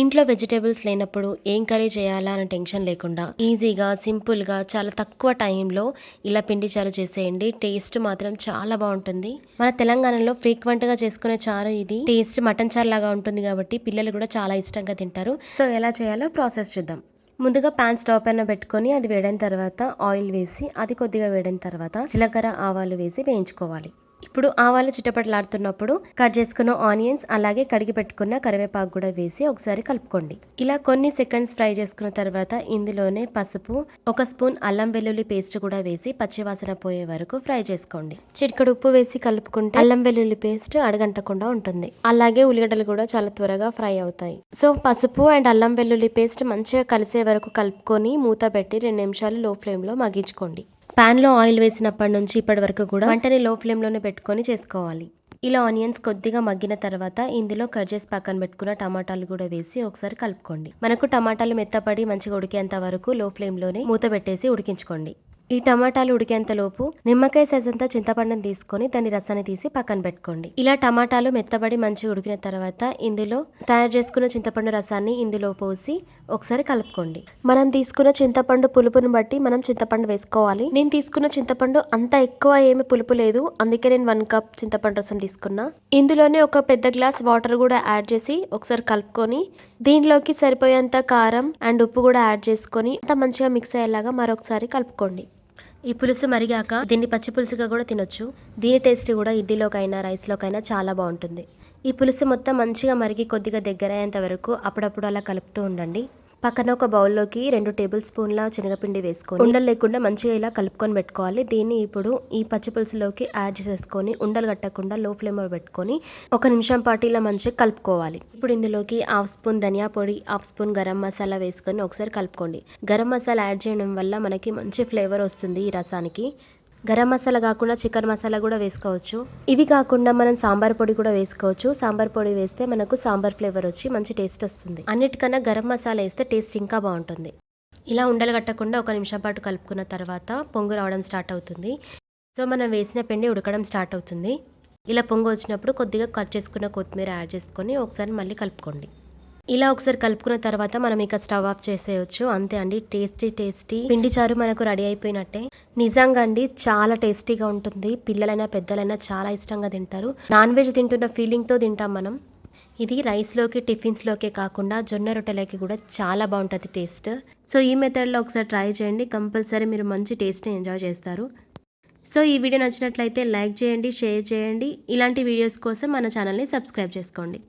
ఇంట్లో వెజిటేబుల్స్ లేనప్పుడు ఏం కర్రీ చేయాలా అనే టెన్షన్ లేకుండా ఈజీగా సింపుల్గా చాలా తక్కువ టైంలో ఇలా పిండి చారు చేసేయండి. టేస్ట్ మాత్రం చాలా బాగుంటుంది. మన తెలంగాణలో ఫ్రీక్వెంట్గా చేసుకునే చారు ఇది. టేస్ట్ మటన్ చారు లాగా ఉంటుంది కాబట్టి పిల్లలు కూడా చాలా ఇష్టంగా తింటారు. సో ఎలా చేయాలో ప్రాసెస్ చూద్దాం. ముందుగా ప్యాన్ స్టవ్ పైన పెట్టుకొని అది వేడైన తర్వాత ఆయిల్ వేసి అది కొద్దిగా వేడైన తర్వాత జీలకర్ర ఆవాలు వేసి వేయించుకోవాలి. ఇప్పుడు ఆవాలు చిట్టపటలాడుతున్నప్పుడు కట్ చేసుకున్న ఆనియన్స్ అలాగే కడిగి పెట్టుకున్న కరివేపాకు కూడా వేసి ఒకసారి కలుపుకోండి. ఇలా కొన్ని సెకండ్స్ ఫ్రై చేసుకున్న తర్వాత ఇందులోనే పసుపు ఒక స్పూన్ అల్లం వెల్లుల్లి పేస్ట్ కూడా వేసి పచ్చివాసన పోయే వరకు ఫ్రై చేసుకోండి. చిటికడు ఉప్పు వేసి కలుపుకుంటే అల్లం వెల్లుల్లి పేస్ట్ అడగంటకుండా ఉంటుంది. అలాగే ఉల్లిగడ్డలు కూడా చాలా త్వరగా ఫ్రై అవుతాయి. సో పసుపు అండ్ అల్లం వెల్లుల్లి పేస్ట్ మంచిగా కలిసే వరకు కలుపుకొని మూత పెట్టి రెండు నిమిషాలు లో ఫ్లేమ్లో మగ్గించుకోండి. పాన్లో ఆయిల్ వేసినప్పటి నుంచి ఇప్పటి వరకు కూడా వంటని లో ఫ్లేమ్లోనే పెట్టుకొని చేసుకోవాలి. ఇలా ఆనియన్స్ కొద్దిగా మగ్గిన తర్వాత ఇందులో కట్ చేసి పక్కన పెట్టుకున్న టమాటాలు కూడా వేసి ఒకసారి కలుపుకోండి. మనకు టమాటాలు మెత్తపడి మంచిగా ఉడికేంత వరకు లో ఫ్లేమ్లోనే మూత పెట్టేసి ఉడికించుకోండి. ఈ టమాటాలు ఉడికేంతలోపు నిమ్మకాయ సైజ్ అంతా చింతపండుని తీసుకొని దాని రసాన్ని తీసి పక్కన పెట్టుకోండి. ఇలా టమాటాలు మెత్తబడి మంచిగా ఉడికిన తర్వాత ఇందులో తయారు చేసుకున్న చింతపండు రసాన్ని ఇందులో పోసి ఒకసారి కలుపుకోండి. మనం తీసుకున్న చింతపండు పులుపుని బట్టి మనం చింతపండు వేసుకోవాలి. నేను తీసుకున్న చింతపండు అంత ఎక్కువ ఏమి పులుపు లేదు. అందుకే నేను వన్ కప్ చింతపండు రసం తీసుకున్నా. ఇందులోనే ఒక పెద్ద గ్లాస్ వాటర్ కూడా యాడ్ చేసి ఒకసారి కలుపుకొని దీనిలోకి సరిపోయేంత కారం అండ్ ఉప్పు కూడా యాడ్ చేసుకొని అంత మంచిగా మిక్స్ అయ్యేలాగా మరొకసారి కలుపుకోండి. ఈ పులుసు మరిగాక దీన్ని పచ్చి పులుసుగా కూడా తినొచ్చు. దీని టేస్ట్ కూడా ఇడ్లీలోకైనా రైస్లోకైనా చాలా బాగుంటుంది. ఈ పులుసు మొత్తం మంచిగా మరిగి కొద్దిగా దగ్గర అయ్యేంత వరకు అప్పుడప్పుడు అలా కలుపుతూ ఉండండి. పక్కన ఒక బౌల్లోకి రెండు టేబుల్ స్పూన్ల శనగపిండి వేసుకొని ఉండలు లేకుండా మంచిగా ఇలా కలుపుకొని పెట్టుకోవాలి. దీన్ని ఇప్పుడు ఈ పచ్చి పులుసులోకి యాడ్ చేసేసుకొని ఉండలు కట్టకుండా లో ఫ్లేమ్లో పెట్టుకొని ఒక నిమిషం పాటు ఇలా మంచిగా కలుపుకోవాలి. ఇప్పుడు ఇందులోకి హాఫ్ స్పూన్ ధనియా పొడి హాఫ్ స్పూన్ గరం మసాలా వేసుకొని ఒకసారి కలుపుకోండి. గరం మసాలా యాడ్ చేయడం వల్ల మనకి మంచి ఫ్లేవర్ వస్తుంది ఈ రసానికి. గరం మసాలా కాకుండా చికెన్ మసాలా కూడా వేసుకోవచ్చు. ఇవి కాకుండా మనం సాంబార్ పొడి కూడా వేసుకోవచ్చు. సాంబార్ పొడి వేస్తే మనకు సాంబార్ ఫ్లేవర్ వచ్చి మంచి టేస్ట్ వస్తుంది. అన్నిటికన్నా గరం మసాలా వేస్తే టేస్ట్ ఇంకా బాగుంటుంది. ఇలా ఉండలు కట్టకుండా ఒక నిమిషం పాటు కలుపుకున్న తర్వాత పొంగు రావడం స్టార్ట్ అవుతుంది. సో మనం వేసిన పిండి ఉడకడం స్టార్ట్ అవుతుంది. ఇలా పొంగు వచ్చినప్పుడు కొద్దిగా కట్ చేసుకున్న కొత్తిమీర యాడ్ చేసుకొని ఒకసారి మళ్ళీ కలుపుకోండి. ఇలా ఒకసారి కలుపుకున్న తర్వాత మనం ఇక స్టవ్ ఆఫ్ చేసేయచ్చు. అంతే అండి. Tasty tasty. పిండి చారు మనకు రెడీ అయిపోయినట్టే. నిజంగా అండి చాలా టేస్టీగా ఉంటుంది. పిల్లలైనా పెద్దలైనా చాలా ఇష్టంగా తింటారు. నాన్ వెజ్ తింటున్న ఫీలింగ్తో తింటాం మనం. ఇది రైస్లోకి టిఫిన్స్లోకే కాకుండా జొన్న రొట్టెలకి కూడా చాలా బాగుంటుంది టేస్ట్ సో ఈ మెథడ్లో ఒకసారి ట్రై చేయండి. కంపల్సరీ మీరు మంచి టేస్ట్ని ఎంజాయ్ చేస్తారు. సో ఈ వీడియో నచ్చినట్లయితే లైక్ చేయండి షేర్ చేయండి. ఇలాంటి వీడియోస్ కోసం మన ఛానల్ని సబ్స్క్రైబ్ చేసుకోండి.